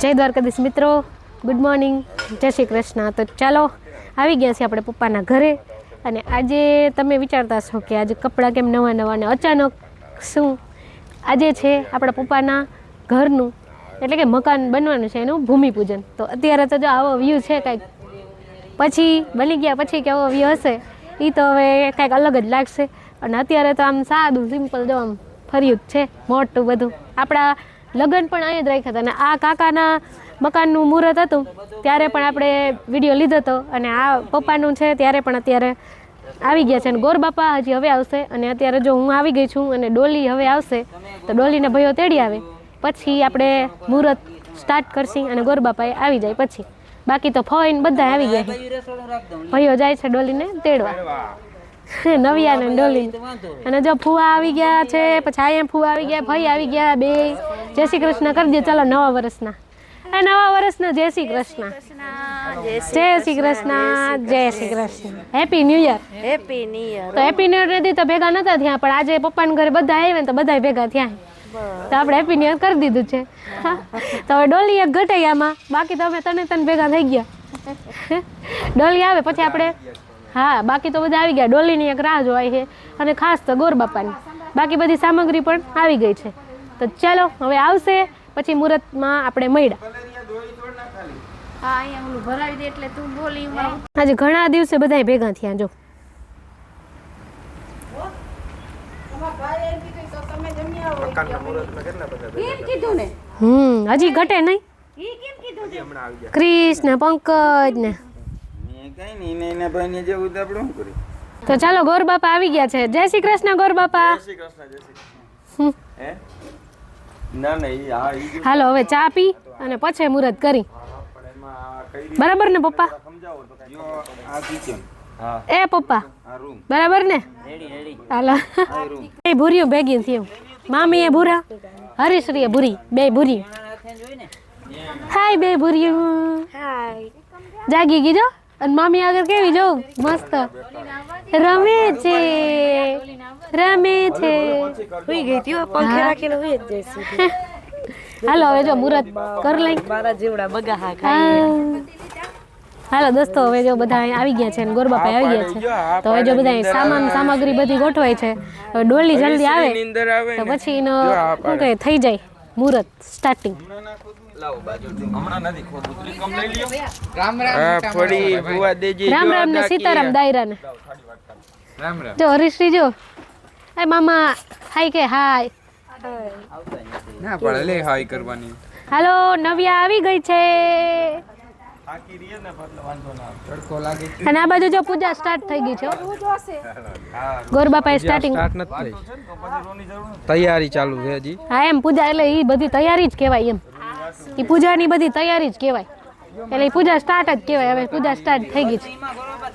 જય દ્વારકાધીશ મિત્રો. Good morning જય શ્રી કૃષ્ણ. તો ચાલો, આવી ગયા છીએ આપણે પપ્પાના ઘરે. અને આજે તમે વિચારતા છો કે આજે કપડાં કેમ નવા નવા ને અચાનક શું? આજે છે આપણા પપ્પાના ઘરનું, એટલે કે મકાન બનવાનું છે એનું ભૂમિપૂજન. તો અત્યારે તો જો આવો વ્યૂ છે કાંઈક. પછી બની ગયા, પછી કેવો વ્યૂ હશે. એ તો હવે કાંઈક અલગ જ લાગશે. અને અત્યારે તો આમ સાદું સિમ્પલ જો આમ ફર્યું જ છે, મોટું બધું. આપણા લગ્ન પણ અહીંયા જ રાખ્યા હતા અને આ કાકાના મકાનનું મુહૂર્ત હતું, ત્યારે પણ આપણે વીડિયો લીધો હતો અને આ પપ્પાનું છે ત્યારે પણ અત્યારે આવી ગયા છે અને ગોરબાપા હજી હવે આવશે અને અત્યારે જો હું આવી ગઈ છું અને ડોલી હવે આવશે, તો ડોલીને ભયો તેડી આવે. પછી આપણે મુહૂર્ત સ્ટાર્ટ કરશી અને ગોરબાપાએ આવી જાય પછી. બાકી તો ફોઈન બધા આવી ગયા ભાઈઓ જાય છે ડોલીને તેડવા. નવિયા ને ડોલી. અને જો ફુવા આવી ગયા છે પછી આયા ફુવા આવી ગયા ભાઈ આવી ગયા બે. જય શ્રી કૃષ્ણ કરી દે ચાલો નવા વર્ષના. આ નવા વર્ષના જય શ્રી કૃષ્ણ. જય શ્રી કૃષ્ણ જય Shri Krishna happy new year happy new year તો હેપી ન્યુ યર તો ભેગા નતા થયા પણ આજે પપ્પાના ઘરે બધા આવ્યા ને તો બધા ભેગા થયા. તો આપણે હેપી ન્યુ યર કરી દીધું છે. તો હવે ડોલી એક ઘટાઈ આમાં. બાકી તો અમે તને તને ભેગા થઈ ગયા. ડોલી આવે પછી આપણે હા બાકી તો બધા આવી ગયા. ડોલીની એક રાહ જોવાય છે અને ખાસ તો ગોર બાપાની. બાકી બધી સામગ્રી પણ આવી ગઈ છે. તો ચાલો હવે આવશે. પછી મુહૂર્તમાં આપણે મળ્યા. હા અહીંયા ઓલું ભરાવી દે એટલે તું બોલી એમાં આજે ઘણા દિવસે બધા ભેગા થયા જો. કેમ કીધું હમ હજી ઘટે નહીં. ઈ કેમ કીધું છે ક્રિશ ને પંકજ ને. કઈ નહીં ને એના ભાઈને જેવું તો આપણે શું કરી તો ચાલો ગોર બાપા આવી ગયા છે. જય શ્રી કૃષ્ણ ગોર બાપા. શ્રી કૃષ્ણ જય શ્રી કૃષ્ણ. હે? ના ના હાલો હવે ચા પી અને પછી મુહૂર્ત કરી. બરાબર ને પપ્પા? એ પપ્પા. બરાબર ને? રેડી રેડી હાલો. એ ભૂર્યું ભેગી થયું. મામી એ ભૂરા. હરીશ્રી એ ભૂરી બે ભૂરી હાય બે ભૂર્યું હાય. જાગી ગઈ જો? અને મામી આગળ કેવી? જો મસ્ત. રમે છે. રમે છે. સુઈ ગઈ ત્યો પંખે રાખીને હોય જ જઈશું હાલો હવે જો મુરત કર લઈ. મારા જેવડા બગા હા. હાલો દોસ્તો હવે જો બધા આવી ગયા છે અને ગોરબાપા આવી ગયા છે. તો હવે જો બધા સામાન સામગ્રી બધી ગોઠવાય છે. હવે ડોલી જલ્દી આવે. તો પછી એનો શું કહે થઈ જાય. મુરત સ્ટાર્ટિંગ લાવો બાજુથી. હમણાં નથી ખોટું ત્રિકમ લઈ લ્યો. રામ રામ ને સીતારામ દાયરા ને રામ. રામ જો હરીશ્રી જો એ મામા હાય કે હાય. ના પડે લે હાઈ કરવાની. હાલો નવ્યા આવી ગઈ છે. અને આ બાજુ જો પૂજા સ્ટાર્ટ થઈ ગઈ છે હો. ગોરબાપાએ સ્ટાર્ટિંગ સ્ટાર્ટ નથી થઈ. તૈયારી ચાલુ છે હજી. હા એમ પૂજા એટલે એ બધી તૈયારી જ કહેવાય એમ. એ પૂજાની બધી તૈયારી જ કહેવાય. એટલે એ પૂજા સ્ટાર્ટ જ કહેવાય. હવે પૂજા સ્ટાર્ટ થઈ ગઈ છે.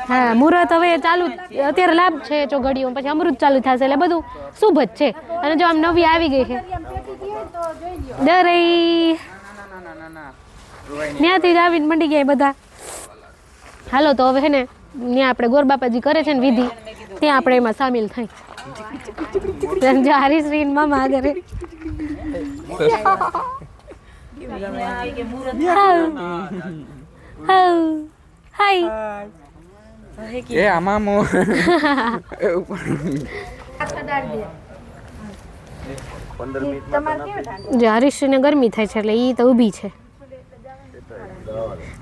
હા મુહૂર્ત હવે ચાલુ અત્યારે લાભ છે ચોઘડીઓ પછી અમૃત ચાલુ થશે એટલે બધું શુભ જ છે. અને જો આમ નવી આવી ગઈ છે. દરઈ ત્યાંથી જ આવીને મંડી ગયા બધા. હાલો તો હવે ને ત્યાં આપણે ગોરબાપાજી કરે છે ને વિધિ ત્યાં આપણે એમાં સામેલ થઈ જો હરીશ્રી મામા આગળ હાય એ આમાં મો જો હરીશ્રીને ગરમી થાય છે એટલે એ તો ઊભી છે.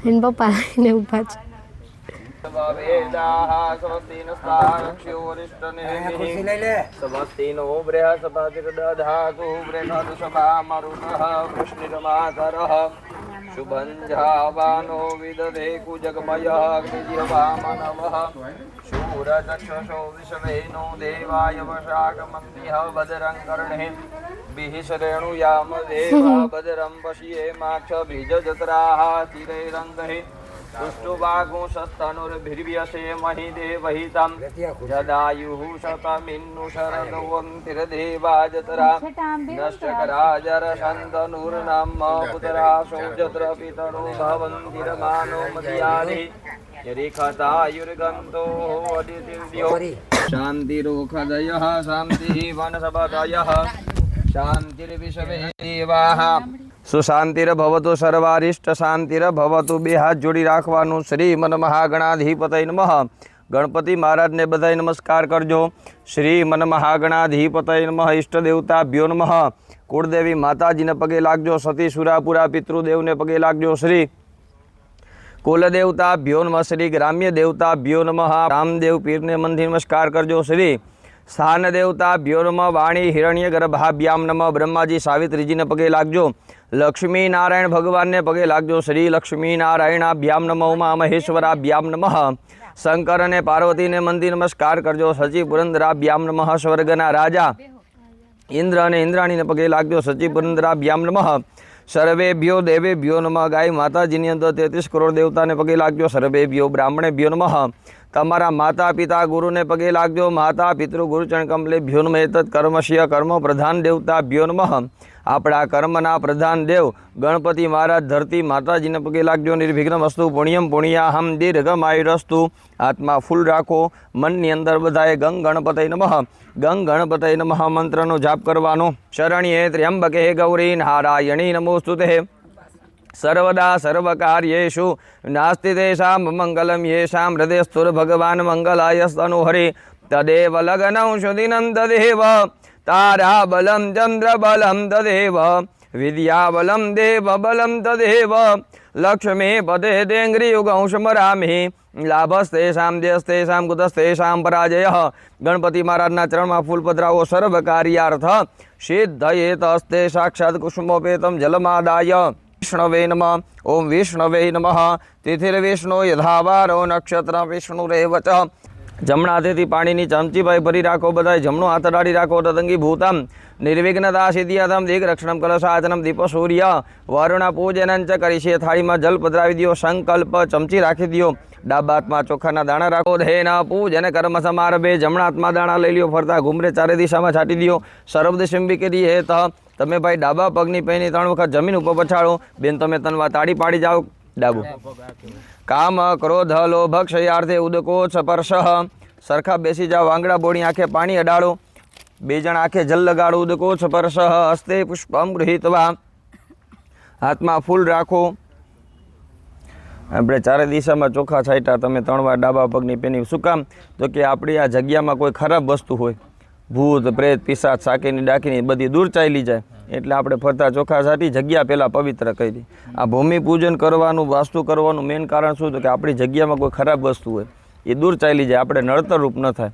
એને પપ્પા લઈને ઊભા છે. સ્વસ્તિનો બ્રેહ સભા જગદધાતુ બ્રેહદ સભા મરુતઃ વૃષ્ણિરમાકર શુભંજાવાનો વિદધે કુજગમય અગ્નિજિહવામનવઃ શૂરચક્ષુષો વિષવેનો દેવાય વશાકમન્યહ બદરં કર્ણે બિહિશરેણુયામ દેવા બદરં પશ્યેમાક્ષ सस्तनुर्भिर्व्यसे महि देवहितं जदायुः शतमिन्नु शरदवन्तिर्देवाजतरा नष्टकराजरशन्तनुर्नाम पुतरासौ जत्र पितरो भवन्तिरमानो मदयानि यरिखतायुर्गन्तो अदितिर्यो शान्तिरोखदयः शान्तिः वनसपदयः शान्तिर्विश्वे देवाः સુશાંતિર ભવતુ સર્વારિષ્ટ શાંતિર ભવતુ બે હાથ જોડી રાખવાનું શ્રી મન મહાગણાધિપતય નમઃ ગણપતિ મહારાજને બધાય નમસ્કાર કરજો શ્રી મન મહાગણાધિપતય નમઃ ઈષ્ટ દેવતાભ્યો નમઃ કુળદેવી માતાજીને પગે લાગજો સતી સુરાપુરા પિતૃદેવને પગે લાગજો શ્રી કુલદેવતા ભ્યો નમઃ શ્રી ગ્રામ્ય દેવતા ભ્યો નમઃ રામદેવ પીરને મંદિર નમસ્કાર કરજો શ્રી સ્થાન દેવતા ભ્યો વાણી હિરણ્ય ગર્ભાભ્યામ નમ બ્રહ્માજી સાવિત્રીજીને પગે લાગજો. લક્ષ્મી નારાયણ ભગવાનને પગે લાગજો. શ્રી લક્ષ્મી નારાયણાભ્યામ નમઃ, ઉમા મહેશ્વરાભ્યામ નમઃ. શંકર અને પાર્વતીને મંદિર નમસ્કાર કરજો. સચી પુરંદરાભ્યામ નમઃ, સ્વર્ગના રાજા ઇન્દ્ર અને ઇન્દ્રાણીને પગે લાગજો. સચી પુરંદરાભ્યામ નમઃ. સર્વેભ્યો દેવેભ્યો નમઃ. ગાય માતાજીની અંદર તેત્રીસ કરોડ દેવતાને પગે લાગજો. સર્વેભ્યો બ્રાહ્મણેભ્યો નમઃ. તમારા માતા પિતા ગુરુને પગે લાગજો માતા પિતૃ ગુરુચરણ કમલે ભ્યો નમઃ એતત કર્મશ્ય કર્મ પ્રધાન દેવતા ભ્યો આપણા કર્મના પ્રધાન દેવ ગણપતિ મહારાજ ધરતી માતાજીને પગે લાગજો નિર્વિઘ્ન વસ્તુ પુણ્યમ પુણ્યાહમ દીર્ઘમાયુરસ્તુ. આત્મા ફૂલ રાખો. મનની અંદર બધાએ ગંગ ગણપતય નમઃ. ગંગ ગણપતય નમઃ મંત્રનો જાપ કરવાનો. શરણ્યે ત્ર્યંબકે ગૌરી નારાયણી નમોસ્તુતે. સર્વદા સર્વકાર્યેષુ નાસ્તિ તેષાં મંગલમ યેષાં હૃદયસ્થુર ભગવાન મંગલાયસ્તનુ હરે તદેવ લગ્નૌ શુદિનં તદેવ તારાબલમ ચંદ્રબલમ તદેવ વિદ્યાબલમ દેવબલમ તદેવ લક્ષ્મી પદે તેંગ્રિયુગં સ્મરામિ લાભસ્તેષાં દેસ્તેષાં કુતસ્તેષાં પરાજય ગણપતિ મહારાજના ચરણમાં ફૂલ પધરાવો સર્વ કાર્યાર્થ સિદ્ધયે તસ્તે સાક્ષાત કુસુમોપેતમ જલમાદાય વિષ્ણવે નમ ઓમ વિષ્ણવે નમ તિથિર્વિષ્ણુ યથાવારો નક્ષત્ર વિષ્ણુરેવ ચ જમણા હાથેથી પાણીની ચમચીભાઈ ભરી રાખો બધાય. જમણો હાથ અડાડી રાખો, તદંગી ભૂતમ. નિર્વિઘ્નતા સિદ્ધિયાતમ દિગ રક્ષણમ કલશાચનમ દીપ સૂર્ય. વરુણા પૂજનંચ કરી છે. થાળીમાં જલ પધરાવી દો સંકલ્પ ચમચી રાખી દો ડાબા હાથમાં ચોખાના દાણા રાખો. ધેન પૂજન કર્મ સમારભે જમણા હાથમાં દાણા લઈ લ્યો. ફરતા ઘુમરે ચારે દિશામાં છાંટી દો સર્વદિશિંબી કરી હે ત તમે ભાઈ ડાબા પગની પહેની ત્રણ વખત જમીન ઉપર પછાડો. બેન, તમે તનવા તાળી પાડી જાઓ. ડાબુ. કામ ક્રોધ લોભ ક્ષયાર્થે ઉદકો સ્પર્શ સરખા બેસી જાઓ, આંગળા બોડી આંખે પાણી અડાડો. બે જણ આંખે જલ લગાડો, ઉદકો સ્પર્શ હસ્તે પુષ્પમ ગૃહિતવા. હાથમાં ફૂલ રાખો. આપણે ચારે દિશામાં ચોખા છાંટ્યા, તમે ત્રણ વાર ડાબા પગની પેની શું કામ? તો કે આપણી આ જગ્યામાં કોઈ ખરાબ વસ્તુ હોય. ભૂત, પ્રેત પિશાચ સાકીની, ડાકીની બધી દૂર ચાલી જાય. એટલે આપણે ફરતા ચોખા સાટી જગ્યા પહેલાં પવિત્ર કરી. આ ભૂમિ પૂજન કરવાનું, વાસ્તુ કરવાનું મેઇન કારણ શું તો કે આપણી જગ્યામાં કોઈ ખરાબ વસ્તુ હોય, એ દૂર ચાલી જાય, આપણે નડતરરૂપ ન થાય.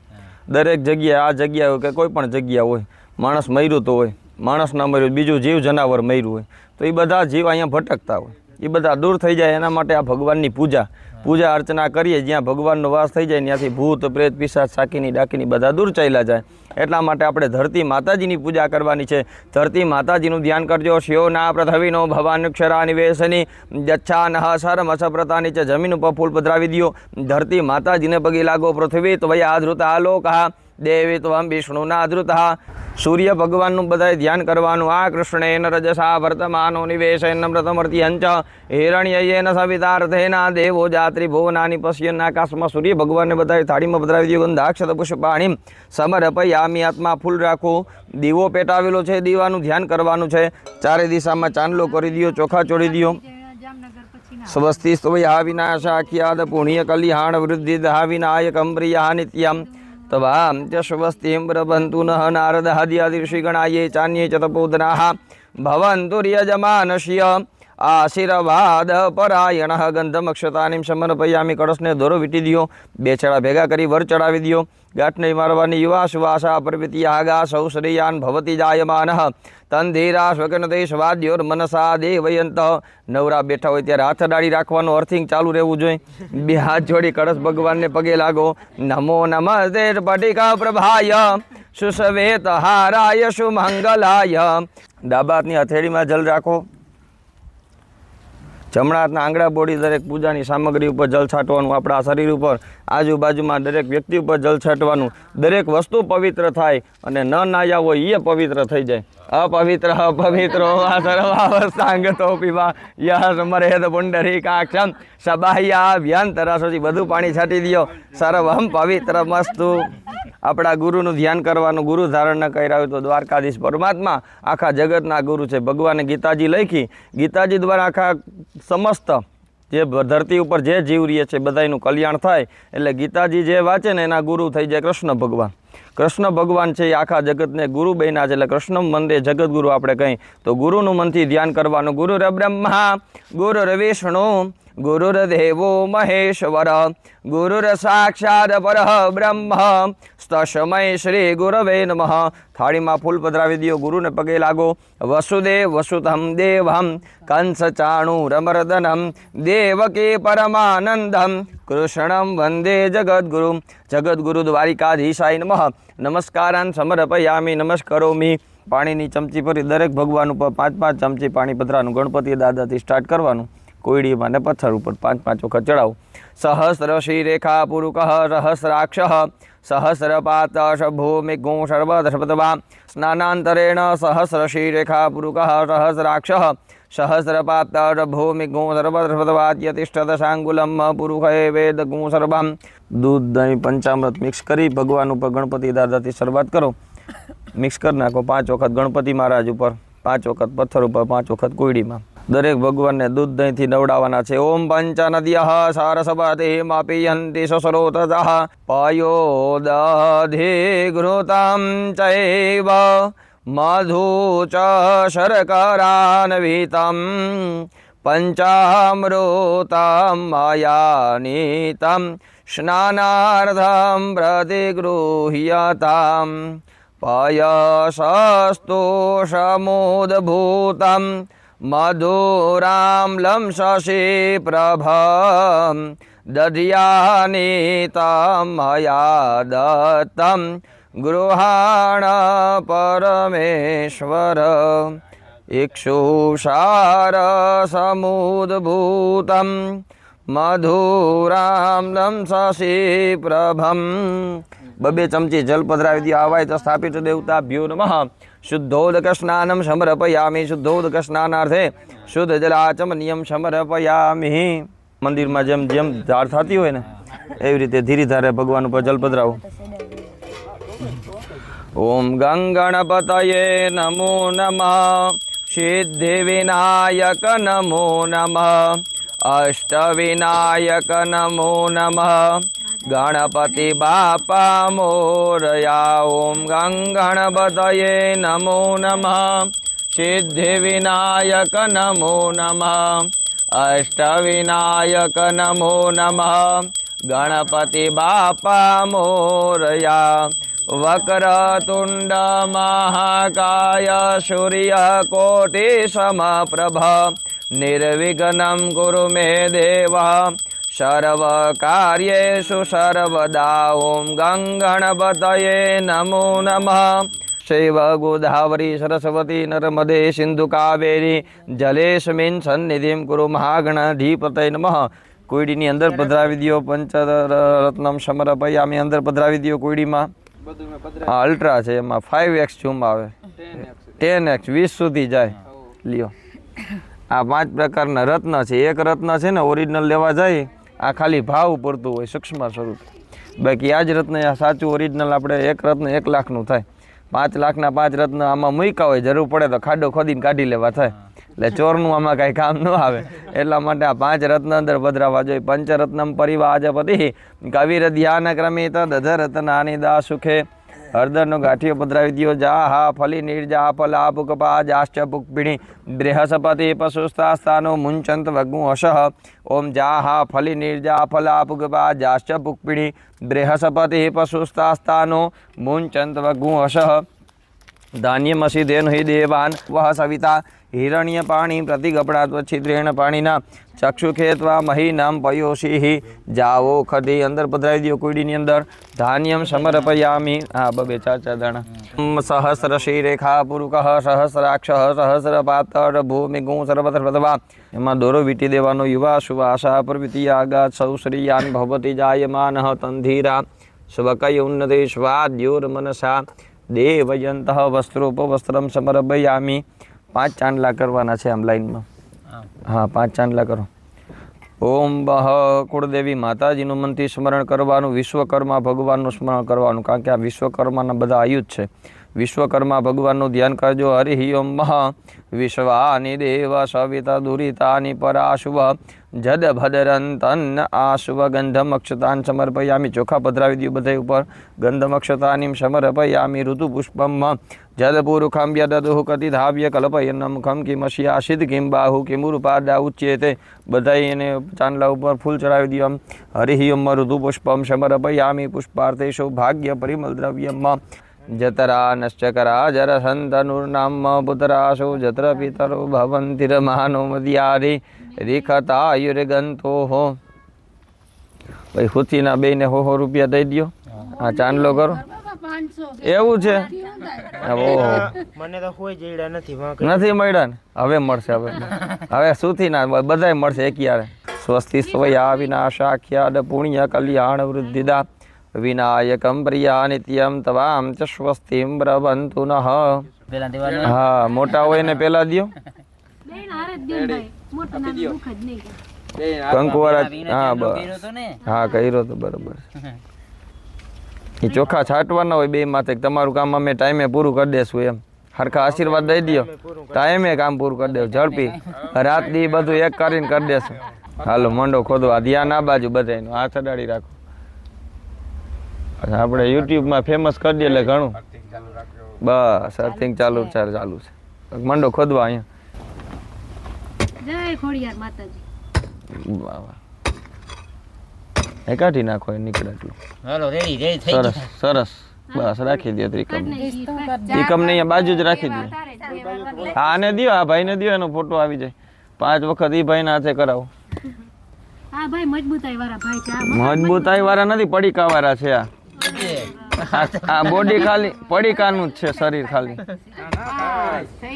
દરેક જગ્યાએ આ જગ્યા હોય કે કોઈ પણ જગ્યા હોય, માણસ મર્યું તો હોય, માણસ ના મર્યું, બીજું જીવ જનાવર મર્યું હોય, તો એ બધા જીવ અહીંયા ભટકતા હોય. એ બધા દૂર થઈ જાય એના માટે આ ભગવાનની પૂજા. પૂજા અર્ચના કરીએ, જ્યાં ભગવાનનો વાસ થઈ જાય, ત્યાંથી ભૂત, પ્રેત, પિશાચ સાકીની ડાકીની બધા દૂર ચાલ્યા જાય. એટલા માટે આપણે ધરતી માતાજીની પૂજા કરવાની છે. ધરતી માતાજીનું ધ્યાન કરજો. શિયો ના પ્રથવિનો ભવાનુક્ષરા નિવેશની જચ્છા નહ સરમ અસપ્રતાની છે. જમીન ઉપર ફૂલ પધરાવી દો ધરતી માતાજીને પગે લાગો પૃથ્વી, ત્વયા આધૃતા લોકા. દેવી ત્વમ વિષ્ણુના આધૃતા સૂર્ય ભગવાનનું બધાએ ધ્યાન કરવાનું. આ કૃષ્ણેન રજસા વર્તમાનો નિવેશેન વ્રતમર્તિ હંચ હિરણ્યયેન સવિતાર્થેના દેવો જાત્રી ભુવનાની પશ્યન આકાશમાં સૂર્ય ભગવાનને બધાએ થાળીમાં પધરાવી દીધું. ગંધાક્ષત પુષ્પાણી સમર્પયામી આત્મા ફૂલ રાખો. દીવો પેટાવેલો છે. દીવાનું ધ્યાન કરવાનું છે. ચારે દિશામાં ચાંદલો કરી દો ચોખા ચોડી દો સ્વસ્તિ સ્તવયા વિનાશાખ્યાદ પુણ્ય કલ્યાણ વૃદ્ધિ દહા વિનાયક અંબ્રિયા નિત્યમ. તવામ ચ સ્વસ્તિમ પ્રબંતુ નઃ નારદાદ્યાદિ ઋષિગણાયે ચાન્યે ચ તપોદનાઃ ભવન્તુ યજમાનસ્ય આશીર્વાદ પરાયણ ગંધમક્ષતાની સમર્પયામી કળશને દોરો વીટી દ્યો બે છેડા ભેગા કરી વર ચડાવી દ્યો સૌ શ્રેયાન ભવતી જાયમાન. તંધીરા સ્વકનતે સ્વાદ્યોર મનસા દેવયંત. નવરા બેઠા હોય ત્યારે હાથ દાડી રાખવાનું અર્થિંગ ચાલુ રહેવું જોઈએ. બે હાથ જોડી કળશ ભગવાનને પગે લાગો. નમો નમસ્તે પટિકા પ્રભાય. સુસવેત હારાય સુમંગલાય. ડાબા હાથની હથેળીમાં જલ રાખો. જમણા હાથના આંગળા બોડી દરેક પૂજાની સામગ્રી ઉપર જલ છાંટવાનું, આપણા શરીર ઉપર, આજુબાજુમાં દરેક વ્યક્તિ ઉપર જલ છાંટવાનું. દરેક વસ્તુ પવિત્ર થાય અને ન નાયા હોય એ પવિત્ર થઈ જાય. અપવિત્ર અપવિત્રો વા સર્વાવસ્થાંગતો પીવા યહ સમરેદ પુંડરીકાક્ષમ સબાહ્યા વ્યંતરસોથી બધું પાણી છાંટી દો સર્વમ પવિત્ર મસ્તુ આપણા ગુરુનું ધ્યાન કરવાનું ગુરુ ધારણ ન કર્યા હોય તો દ્વારકાધીશ પરમાત્મા આખા જગતના ગુરુ છે ભગવાને ગીતાજી લખી ગીતાજી દ્વારા આખા સમસ્ત જે ધરતી ઉપર જે જીવ રહીએ છે બધાયનું કલ્યાણ થાય એટલે ગીતાજી જે વાંચે ને એના ગુરુ થઈ જાય કૃષ્ણ ભગવાન. કૃષ્ણ ભગવાન છે એ આખા જગતને ગુરુ બન્યા છે એટલે કૃષ્ણ મંદિર જગત ગુરુ આપણે કહી તો ગુરુનું મનથી ધ્યાન કરવાનું. ગુરુ રબ્રહ્મા ગુરુ વિષ્ણુ ગુરુર્દેવો મહેશ્વર ગુરુર સાક્ષાત પર બ્રહ્મ સ્તમય શ્રી ગુરવે નમઃ થાળીમાં ફૂલ પધરાવી દો ગુરુને પગે લાગો વસુદેવ વસુતમ દેવમ કંસ ચાણુરમર્દનમ દેવકી પરમાનંદમ કૃષ્ણમ વંદે જગદ્ગુરુ જગદગુરુ દ્વારિકાધીશાય નમઃ નમસ્કારાન સમર્પયામી નમસ્કરોમી પાણીની ચમચી ભરી દરેક ભગવાન ઉપર પાંચ પાંચ ચમચી પાણી પધરાનું ગણપતિ દાદાથી સ્ટાર્ટ કરવાનું। કોયડીમાં ને પથ્થર ઉપર પાંચ પાંચ વખત ચડાવો. સહસ્ર શ્રી રેખા પુરુક, સહસ્રાક્ષ સહસ્રપાત ભૂમિ ગું સર્વદશપતવા સ્નાનાંતરેણ, સહસ્ર શ્રી રેખા પુરુક, સહસ્રાક્ષ સહસ્રપાત ભૂમિ ગું પુરુખ પુરુષે વેદ ગું સર્વમ દૂધ, દહીં, પંચામૃત મિક્સ કરી ભગવાન ઉપર ગણપતિ દાદાથી શરૂઆત કરો. મિક્સ કરી નાખો પાંચ વખત ગણપતિ મહારાજ ઉપર, પાંચ વખત પથ્થર ઉપર, પાંચ વખત કોયડીમાં. દરેક ભગવાનને દૂધ દહીંથી નવડાવવાના છે. ઓમ પંચ નદ્ય સારસવતે માપિયંતિ સસરોતઃ પયો દધે ઘૃતામ ચૈવ મધુ ચ શર્કરાન્વિતમ પંચામૃતમ મયાનીતમ સ્નાનાર્થમ પ્રતિગૃહ્યતામ मधुरां लं शशि प्रभं दध्यानीतां मया दत्तं, गृहाण परमेश्वर। इक्षुषारसमुद्भूतं મધુરામ દમ શશી પ્રભમ બબે ચમચી જલ પધરાવી દે આવાય તો સ્થાપિત દેવતા ભ્યો નમઃ શુદ્ધોદક સ્નાનમ સમર્પયામિ શુદ્ધોદક સ્નાનાર્થે શુદ્ધ જલાચમનિયમ સમર્પયામિ મંદિરમાં જેમ જેમ ધાર થતી હોય ને એવી રીતે ધીરે ધારે ભગવાન ઉપર જલ પધરાવો. ઓમ ગંગણપતયે નમો નમઃ સિદ્ધિ વિનાયક નમો નમઃ અષ્ટ વિનાયક નમો નમઃ ગણપતિ બાપા મોરયા ઓમ ગંગણપતયે નમો નમઃ. સિદ્ધિ વિનાયક નમો નમઃ. અષ્ટવિનાયક નમો નમઃ. ગણપતિ બાપા મોરયા વક્રતુંડ મહાકાય સૂર્યકોટિ સમપ્રભ. નિર્વિઘ્नं ગુરુ મે દેવ સર્વકાર્યેષુ સર્વદા ઓમ ગંગણપતયે નમો નમઃ શૈવ ગોદાવરી સરસ્વતી નર્મદે સિંધુ કાવેરી જલેશમિન સન્નિધિમ કુરુ મહાગણાધિપતય નમઃ કોયડીની અંદર પધરાવી દો પંચરત્નમ સમર્પયામી અંદર પધરાવી દો કોયડીમાં હા અલ્ટ્રા છે એમાં ફાઇવ એક્સ ઝૂમ આવે। ટેન એક્સ વીસ સુધી જાય। લ્યો। આ પાંચ પ્રકારના રત્ન છે, એક રત્ન છે ને ઓરિજિનલ લેવા જાય? આ ખાલી ભાવ પડતું હોય, સૂક્ષ્મ સ્વરૂપ. બાકી આ જ રત્ન સાચું ઓરિજિનલ આપણે એક રત્ન એક લાખનું થાય. પાંચ લાખના પાંચ રત્ન આમાં મૂક્યા હોય, જરૂર પડે તો ખાડો ખોદીને કાઢી લેવા થાય. એટલે ચોરનું આમાં કાંઈ કામ ન આવે. એટલા માટે આ પાંચ રત્ન અંદર પધરાવા જોઈએ. પંચરત્નમ પરિવાજપતિ કવિર ધ્યાન ક્રમિત દધ રત્નાની દા સુખે હળદરનો ગાંઠિયો પધરાવી દ્યો. જા, હા, ફલી નિર્જા ફલ આપુક પા જાશ્ચ પુકપીણી બૃહસ્પતિ પશુસ્તા સ્થાનો, મુંચંત, વગુ હશ ઓમ, જા, હા, ફલી નિર્જા ફલ આપુક પા જાશ્ચ પુકપીણી બૃહસ્પતિ પશુસ્તા સ્થાનો, મુંચંત, વગુ હશ ધાન્યમસી દેન હિ દેવાન, વહ, સવિતા. હિરણ્ય પાણી પ્રતિગપડાત્વ છિદ્રેણ પાણીના ચક્ષુ ખેતવા મહીનામ પયોષિ જાવો ખડી અંદર પધરાવી દો કુડીની અંદર. ધાન્યમ સમર્પયામી. હા બબે ચાચા દાણા. સહસ્ર શ્રી રેખા પુરુક સહસ્રાક્ષ સહસ્ર પાતળ ભૂમિ ગું સર્વત્ર પ્રતભા એમાં દોરો વીટી દેવાનો યુવા આશા પ્રવૃત્તિ આગાત સૌ શ્રીયાન ભવતી જાયમાન તંધીરા. સ્વકય ઉન્નતિ સ્વાદ્યોર મનસા દેવયંત વસ્ત્રોપવસ્ત્રમ સમર્પયામિ. પાંચ ચાંદલા કરવાના છે આમ લાઈનમાં. હા. પાંચ ચાંદલા કરો. ઓમ બહ કુળદેવી માતાજીનું મનથી સ્મરણ કરવાનું વિશ્વકર્મા ભગવાનનું સ્મરણ કરવાનું. કારણ કે આ વિશ્વકર્માના બધા આયુધ છે. વિશ્વકર્મા ભગવાનનું ધ્યાન કરજો. હરિ ઓમ વિશ્વાની દેવ સવિતા દુરિતાની પરાશુવ જદ ભદરન તન ગંધમ અક્ષતાન સમર્પયામી. ચોખા પધરાવી દઉં બધા ઉપર. ગંધમક્ષતાની સમર્પયામી. ઋતુ પુષ્પમ જદપુરુખમ યદુઃ કતિ ધાવ્ય કલ્પયન્નમ. ખમ કિમ સિદ્ધ કિમ બાહુ કિમુરુપાદા ઉચ્યેતે. બધા એને ચાંદલા ઉપર ફૂલ ચડાવી દઉં આમ હરિ ઓમ ઋતુ પુષ્પમ સમર્પયામી. પુષ્પાર્થેશો ભાગ્ય પરિમલ દ્રવ્યમ. જતરા નશ્ચકરા જરસંતનુર્નામ પુત્રાશો જત્ર પિતરો ભવંતિ રમાનો મદિયારી રીખતાયુર્ગંતો હો ભાઈ હુથીના બેને હો હો રૂપિયા દઈ દ્યો આ ચાંદલો કરો એવું છે? ઓહો। મને તો કોઈ જેડા નથી નથી મળ્યા ને? હવે મળશે હવે. હવે સુથી ના બધાય મળશે એકયારે સ્વસ્તિ સ્વયા વિનાશાખ્યાદ પુણ્ય કલ્યાણ વૃદ્ધિદા વિનાયકમ પ્રિયા નિત્યમ તવામ ચ સ્વસ્તિમ બ્રવંતુ નઃ હા મોટા હોય ને પેલા દિયો. કંકુવાળા હા બસ. હા કર્યો તો બરોબર. એ ચોખા છાંટવાના હોય બે માથે તમારું કામ અમે ટાઈમે પૂરું કરી દેશું એમ. હરખા આશીર્વાદ દઈ દ્યો. ટાઈમે કામ પૂરું કરી દેવું ઝડપી. રાત દી બધું એક કરીને કરી દેશું. હાલો મંડો ખોદવા ધ્યાન આ બાજુ બધાયનું હાથ અડાડી રાખો. આપણે યુટ્યુબમાં ફેમસ કરી દઈએ એટલે ઘણું. બસ અર્થિંગ ચાલુ ચાલુ ચાલુ છે. મંડો ખોદવા અહીંયા. જય વાહ વાહ. એ કાઢી નાખો એ નીકળે એટલું. હાલો રેડી રેડી થઈ સરસ સરસ. બસ રાખી દો ત્રિકમ. ત્રિકમ ને અહીંયા બાજુ જ રાખી દો. હા આને દો આ ભાઈને દો એનો ફોટો આવી જાય. પાંચ વખત એ ભાઈના હાથે કરાવો. મજબૂતાઈ વાળા નથી પડીકા વાળા છે આ. આ- બોડી ખાલી પડીકાનું જ છે શરીર ખાલી.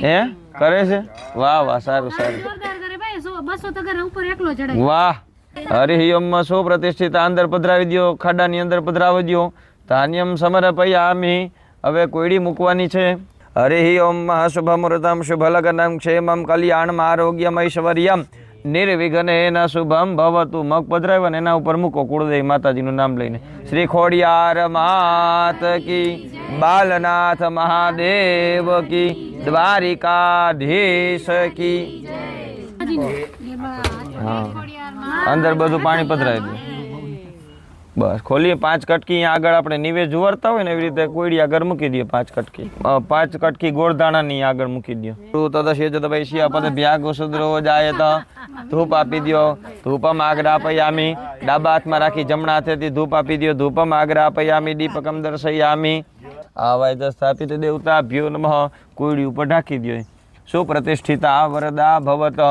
હે? કરે છે? વાહ વાહ, સારું સારું. વાહ. હરિયમમાં સો પ્રતિષ્ઠિત અંદર પધરાવી દો ખાડાની અંદર પધરાવી દો ધાન્યમ સમર્પયામિ હવે કોયડી મૂકવાની છે. હરિ ઓમ શુભ લગ્નમ ક્ષેમમ, કલ્યાણમ આરોગ્યમ ઐશ્વર્યમ નિર્વિઘ્નેન શુભમ ભવતુ. મગ પધરાવ્યો ને એના ઉપર મૂકો કુળદેવી માતાજીનું નામ લઈને. શ્રી ખોડિયાર માત કી બાલનાથ મહાદેવ કી દ્વારિકાધીશ કી. હા. અંદર બધું પાણી પધરાવી દે. બસ, ખોલીએ પાંચ કટકી, અહીંયા આગળ આપણે નિવેદ જુવારતા હોય ને એવી રીતે કોયડી આગળ મૂકી દઈએ પાંચ કટકી. પાંચ કટકી ગોળધાણાની આગળ મૂકી દો તું તદશ્ય ભાઈ શિયા પદ ભ્યાગ સુદ્રો જાય તો. ધૂપ આપી દો ધૂપમ આગળ આપયામી ડાબા હાથમાં રાખી જમણા હાથેથી ધૂપ આપી દો ધૂપમ આગળ આપયામી દીપકમ દર્શયામી આવાય તો સ્થાપિત દેવતા ભ્યો નમઃ. કોયડી ઉપર ઢાંકી દો સુપ્રતિષ્ઠિતા વરદા ભવત.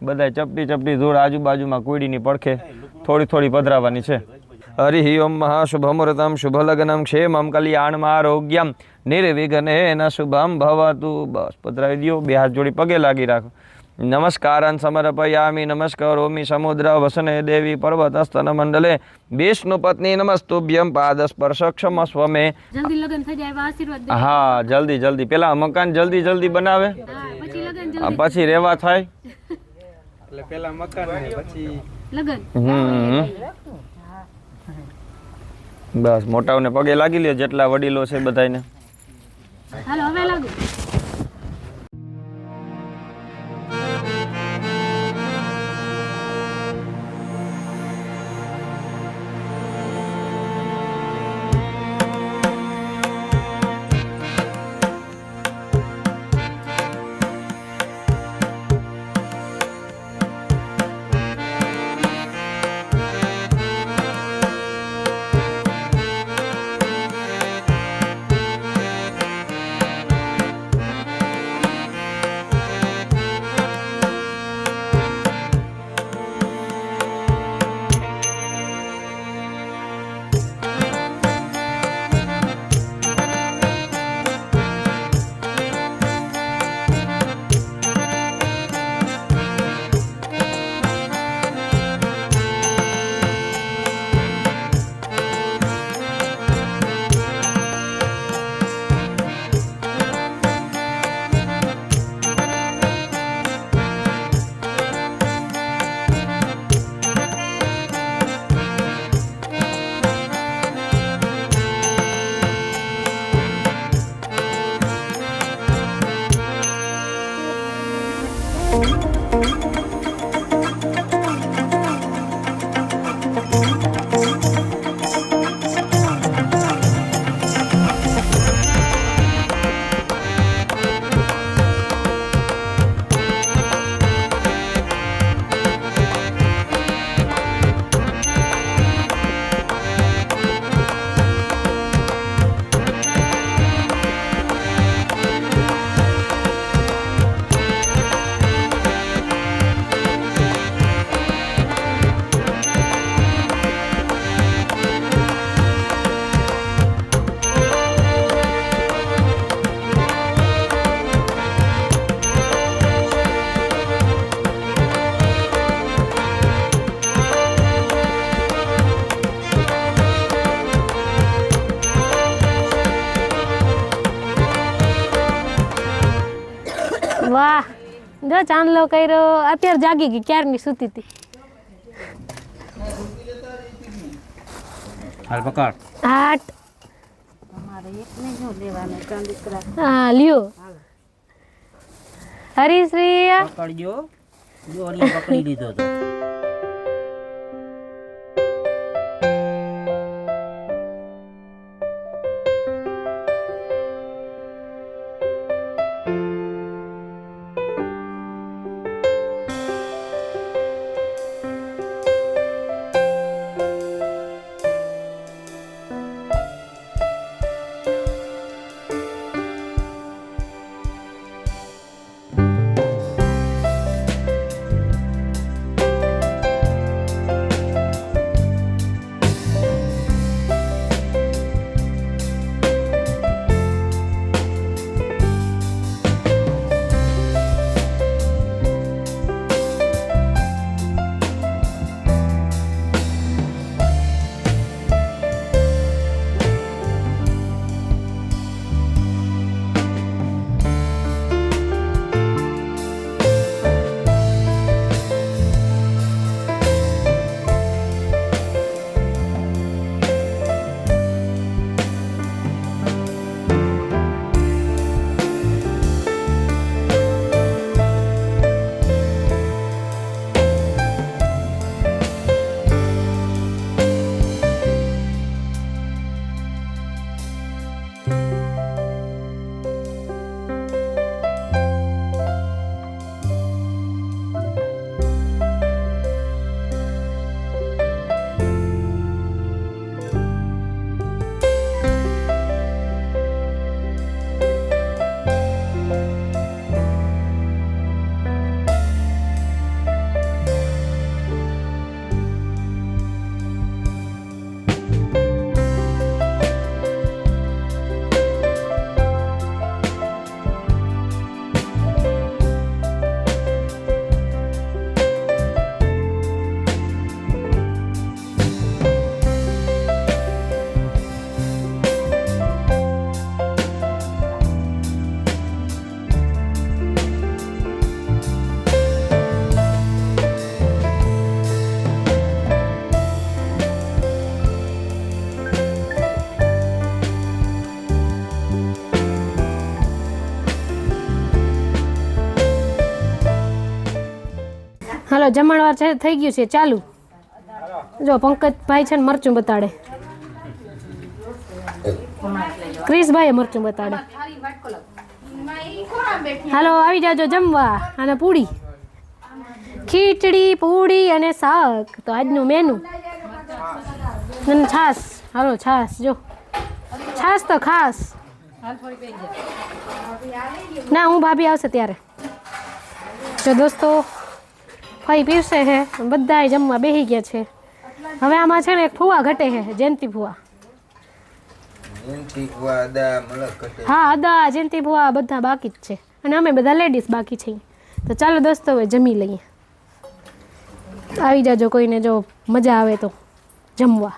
બધા ચપટી ચપટી ધૂળ આજુબાજુમાં કોયડીની પડખે થોડી થોડી પધરાવવાની છે. હરિ ઓમ મહાશુભમૃતમ શુભલગ્નમ ક્ષેમમ કલ્યાણમ આરોગ્યમ ન શુભમ ભવતુ બસ પધરાવી દો બે હાથ જોડી પગે લાગી રાખો નમસ્કારન નમસ્કાર ઓમી સમુદ્ર વસને દેવી પર્વતસ્તન મંડલે વિષ્ણુ પત્ની નમસ્તુભ્યમ પાદ સ્પર્શ સ્વમે મે જલ્દી લગન થઈ જાય આશીર્વાદ હા જલ્દી જલ્દી. પેલા મકાન જલ્દી જલ્દી બનાવે. પછી લગન આ જલ્દી પછી રેવા થાય. એટલે પેલા મકાન પછી લગન. હમ. બસ મોટાઓને પગે લાગી લે જેટલા વડીલો છે બધાને હાલો હવે લાગુ. thank જો ચાંદલો કર્યો અત્યારે જાગી ગઈ ક્યારની સૂતી હતી? હાલ પકડ. હાટ. હા લ્યો. હરીશ્રી પકડજો. જો પકડી લીધો તો. હાલો જમણવાર છે, થઈ ગયું છે, ચાલુ. જો પંકજભાઈ છે ને મરચું બતાડે. ક્રિશભાઈએ મરચું બતાડે. હાલો, આવી જાજો જમવા અને પૂડી. ખીચડી, પૂડી અને શાક. તો આજનું મેનુ અને છાસ હાલો છાસ જો. છાસ તો ખાસ. ના, હું ભાભી આવશે ત્યારે. જો દોસ્તો ફઈ પીરસે છે બધા જમવા બેસી ગયા છે. હવે આમાં છે ને એક ફુવા ઘટે છે જયંતિ ફુવા હા અદા જયંતિ ફુવા બધા બાકી જ છે. અને અમે બધા લેડીઝ બાકી છીએ. તો ચાલો દોસ્તો હવે જમી લઈએ. આવી જાજો કોઈને જો મજા આવે તો જમવા.